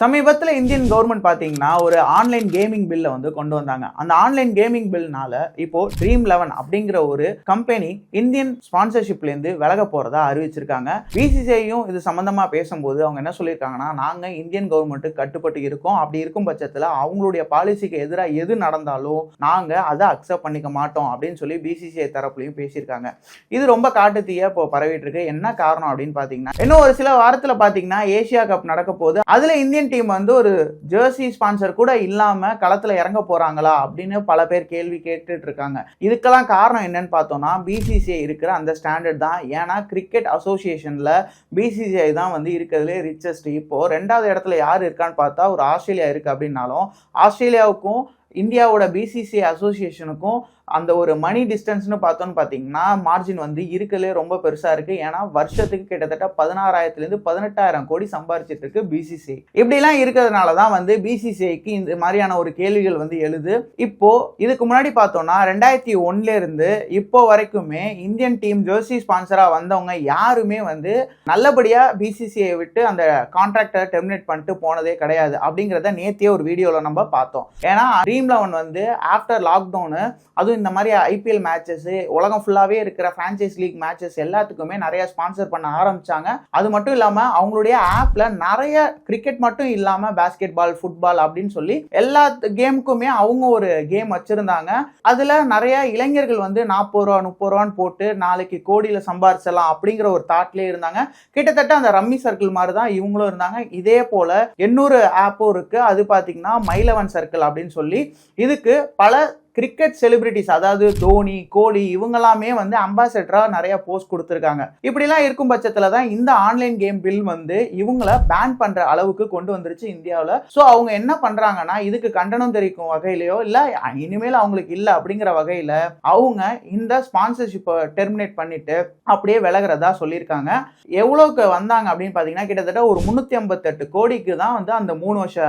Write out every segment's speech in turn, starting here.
சமீபத்தில் Indian government பார்த்தீங்கன்னா ஒரு ஆன்லைன் கேமிங் பில்லை வந்து கொண்டு வந்தாங்க. அந்த ஆன்லைன் கேமிங் பில்னால இப்போ ட்ரீம் லெவன் அப்படிங்கிற ஒரு கம்பெனி இந்தியன் ஸ்பான்சர்ஷிப்லேருந்து விலக போகிறதா அறிவிச்சிருக்காங்க. பிசிசிஐயும் இது சம்மந்தமாக பேசும்போது அவங்க என்ன சொல்லியிருக்காங்கன்னா நாங்கள் இந்தியன் கவர்மெண்ட்டுக்கு கட்டுப்பட்டு இருக்கோம். அப்படி இருக்கும் பட்சத்தில் அவங்களுடைய பாலிசிக்கு எதிராக எது நடந்தாலும் நாங்கள் அதை அக்செப்ட் பண்ணிக்க மாட்டோம் அப்படின்னு சொல்லி பிசிசிஐ தரப்புலையும் பேசியிருக்காங்க. இது ரொம்ப காட்டுத்தீயாக இப்போ பரவிட்டு இருக்கு. என்ன காரணம் அப்படின்னு பார்த்தீங்கன்னா இன்னும் ஒரு சில வாரத்தில் பார்த்தீங்கன்னா ஏசியா கப் நடக்க போகுது. அதில் இந்தியன் டீம் வந்து ஒரு ஜெர்சி ஸ்பான்சர் கூட இல்லாமல் களத்தில் இறங்க போகிறாங்களா அப்படின்னு பல பேர் கேள்வி கேட்டுட்டு இருக்காங்க. இதுக்கெல்லாம் காரணம் என்னன்னு பார்த்தோம்னா பிசிசிஐ இருக்கிற அந்த ஸ்டாண்டர்ட் தான். ஏன்னா கிரிக்கெட் அசோசியேஷனில் பிசிசிஐ தான் வந்து இருக்கிறதுலே ரிச்சஸ்ட் இப்போது ரெண்டாவது இடத்துல யார் இருக்கான்னு பார்த்தா ஒரு ஆஸ்திரேலியா இருக்குது அப்படின்னாலும் ஆஸ்திரேலியாவுக்கும் இந்தியாவோட பிசிசிஐ அசோசியேஷனுக்கும் அந்த ஒரு மணி டிஸ்டன்ஸ்னு பார்த்தோன்னு பார்த்தீங்கன்னா மார்ஜின் வந்து இருக்கலே ரொம்ப பெருசாக இருக்கு. ஏன்னா வருஷத்துக்கு கிட்டத்தட்ட பதினாறாயிரத்துலேருந்து பதினெட்டாயிரம் கோடி சம்பாரிச்சிட்டு இருக்கு பிசிசிஐ இப்படிலாம் இருக்கிறதுனால தான் வந்து பிசிசிஐக்கு இந்த மாதிரியான ஒரு கேள்விகள் வந்து எழுது. இப்போ இதுக்கு முன்னாடி பார்த்தோம்னா ரெண்டாயிரத்தி ஒன்ல இருந்து இப்போ வரைக்குமே இந்தியன் டீம் ஜெர்சி ஸ்பான்சராக வந்தவங்க யாருமே வந்து நல்லபடியாக பிசிசிஐ விட்டு அந்த கான்ட்ராக்டை டெர்மினேட் பண்ணிட்டு போனதே கிடையாது. அப்படிங்கிறத நேத்தியே ஒரு வீடியோவில் நம்ம பார்த்தோம். ஏன்னா ட்ரீம் லெவன் வந்து ஆஃப்டர் லாக்டவுனு அதுவும் இந்த மாதிரி ஐபிஎல் மேட்சஸ் உலகம் ஃபுல்லாகவே இருக்கிற ஃப்ரான்ச்சைஸ் லீக் மேட்சஸ் எல்லாத்துக்குமே நிறைய ஸ்பான்சர் பண்ண ஆரம்பிச்சாங்க. அது மட்டும் இல்லாமல் அவங்களுடைய ஆப்பில் நிறைய கிரிக்கெட் மட்டும் இல்லாமல் பேஸ்கெட் பால் ஃபுட்பால் அப்படின்னு சொல்லி எல்லா கேமுக்குமே அவங்க ஒரு கேம் வச்சுருந்தாங்க. அதில் நிறைய இளைஞர்கள் வந்து நாற்பது ரூபா முப்பது ரூபான்னு போட்டு நாளைக்கு கோடியில் சம்பாரிச்சலாம் அப்படிங்கிற ஒரு தாட்லேயே இருந்தாங்க. கிட்டத்தட்ட அந்த ரம்மி சர்க்கிள் மாதிரி தான் இவங்களும் இருந்தாங்க. இதே போல் இன்னொரு ஆப்பும் இருக்குது அது பார்த்தீங்கன்னா மைலவன் சர்க்கிள் அப்படின்னு சொல்லி இதுக்கு பல கிரிக்கெட் செலிபிரிட்டிஸ் அதாவது தோனி கோலி இவங்கெல்லாமே வந்து அம்பாசடரா நிறைய போஸ்ட் கொடுத்துருக்காங்க. இப்படிலாம் இருக்கும் பட்சத்துல தான் இந்த ஆன்லைன் கேம் பில் வந்து இவங்கள பேன் பண்ற அளவுக்கு கொண்டு வந்துருச்சு இந்தியாவில். ஸோ அவங்க என்ன பண்றாங்கன்னா இதுக்கு கண்டனம் தெரிவிக்கும் வகையிலையோ இல்ல இனிமேல் அவங்களுக்கு இல்லை அப்படிங்கிற வகையில அவங்க இந்த ஸ்பான்சர்ஷிப்பை டெர்மினேட் பண்ணிட்டு அப்படியே விலகிறதா சொல்லியிருக்காங்க. எவ்வளோக்கு வந்தாங்க அப்படின்னு பார்த்தீங்கன்னா கிட்டத்தட்ட ஒரு முந்நூற்றி ஐம்பத்தெட்டு கோடிக்கு தான் வந்து அந்த மூணு வருஷ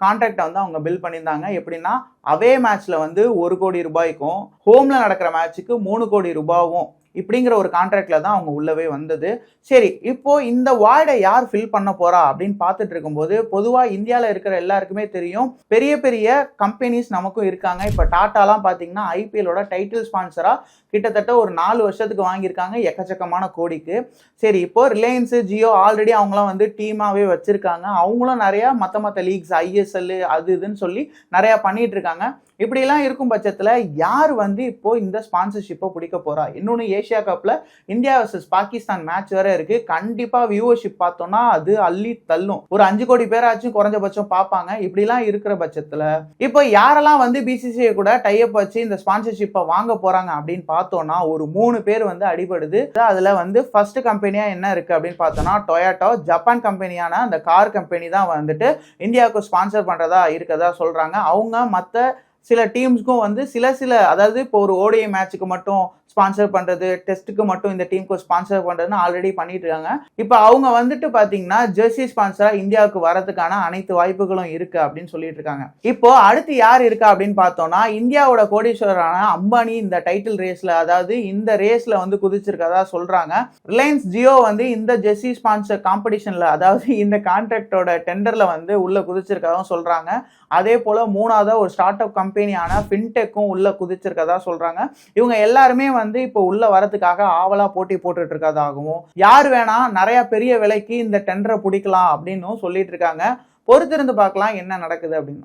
கான்ட்ராக்டை வந்து அவங்க பில் பண்ணியிருந்தாங்க. எப்படின்னா அவே மேட்ச்ல வந்து ஒரு கோடி ரூபாய்க்கும் ஹோம்ல நடக்கிற மேட்ச்சுக்கு மூணு கோடி ரூபாவும் இப்படிங்கிற ஒரு கான்ட்ராக்ட்ல தான் அவங்க உள்ளவே வந்தது. சரி இப்போ இந்த வார்டை யார் ஃபில் பண்ண போறா அப்படின்னு பார்த்துட்டு இருக்கும்போது பொதுவாக இந்தியாவில் இருக்கிற எல்லாருக்குமே தெரியும் பெரிய பெரிய கம்பெனிஸ் நமக்கும் இருக்காங்க. இப்போ டாட்டாலாம் பார்த்தீங்கன்னா ஐபிஎலோட டைட்டில் ஸ்பான்சராக கிட்டத்தட்ட ஒரு நாலு வருஷத்துக்கு வாங்கியிருக்காங்க எக்கச்சக்கமான கோடிக்கு. சரி இப்போ ரிலையன்ஸு ஜியோ ஆல்ரெடி அவங்களாம் வந்து டீமாகவே வச்சுருக்காங்க. அவங்களும் நிறையா மற்ற மற்ற லீக்ஸ் ஐஎஸ்எல் அது இதுன்னு சொல்லி நிறையா பண்ணிகிட்டு இருக்காங்க. இப்படிலாம் இருக்கும் பட்சத்தில் யார் வந்து இப்போ இந்த ஸ்பான்சர்ஷிப்பை பிடிக்க போகிறா இன்னொன்று ஏஷியா கப்பில் இந்தியா வர்சஸ் பாகிஸ்தான் மேட்ச் வேற இருக்கு. கண்டிப்பாக வியூவர்ஷிப் பார்த்தோம்னா அது அள்ளி தள்ளும். ஒரு அஞ்சு கோடி பேராச்சும் குறைஞ்சபட்சம் பார்ப்பாங்க. இப்படிலாம் இருக்கிற பட்சத்தில் இப்போ யாரெல்லாம் வந்து பிசிசிஐ கூட டைப் வச்சு இந்த ஸ்பான்சர்ஷிப்பை வாங்க போறாங்க அப்படின்னு பார்த்தோம்னா ஒரு மூணு பேர் வந்து அடிபடுது. அதில் வந்து ஃபர்ஸ்ட் கம்பெனியாக என்ன இருக்கு அப்படின்னு பார்த்தோம்னா டொயாட்டோ ஜப்பான் கம்பெனியான அந்த கார் கம்பெனி தான் வந்துட்டு இந்தியாவுக்கு ஸ்பான்சர் பண்ணுறதா இருக்கதா சொல்கிறாங்க அவங்க மற்ற சில டீம்ஸ்க்கும் வந்து சில சில அதாவது இப்போ ஒரு ஓடிஐ மேட்ச்சுக்கு மட்டும் ஸ்பான்சர் பண்ணுறது டெஸ்ட்டுக்கு மட்டும் இந்த டீமுக்கு ஸ்பான்சர் பண்ணுறதுன்னு ஆல்ரெடி பண்ணிட்டு இருக்காங்க இப்போ அவங்க வந்துட்டு பார்த்தீங்கன்னா ஜெர்சி ஸ்பான்சராக இந்தியாவுக்கு வரதுக்கான அனைத்து வாய்ப்புகளும் இருக்கு அப்படின்னு சொல்லிட்டு இருக்காங்க இப்போ அடுத்து யார் இருக்கா அப்படின்னு பார்த்தோம்னா இந்தியாவோட கோடீஸ்வரரான அம்பானி இந்த டைட்டில் ரேஸ்ல அதாவது இந்த ரேஸ்ல வந்து குதிச்சிருக்கதா சொல்றாங்க. ரிலையன்ஸ் ஜியோ வந்து இந்த ஜெர்சி ஸ்பான்சர் காம்படிஷன்ல அதாவது இந்த கான்ட்ராக்டோட டெண்டர்ல வந்து உள்ள குதிச்சிருக்கதாவும் சொல்றாங்க. அதே போல மூணாவது ஒரு ஸ்டார்ட் அப் கம்பெனியான ஃபின்டெக்கும் உள்ள குதிச்சிருக்கதா சொல்றாங்க. இவங்க எல்லாருமே வந்து இப்போ உள்ள வரதுக்காக ஆவலா போட்டி போட்டுட்டு இருக்கதாகவும் யார் வேணா நிறைய பெரிய விலைக்கு இந்த டெண்டரை பிடிக்கலாம் அப்படின்னு சொல்லிட்டு இருக்காங்க. பொறுத்திருந்து பார்க்கலாம் என்ன நடக்குது அப்படின்னு.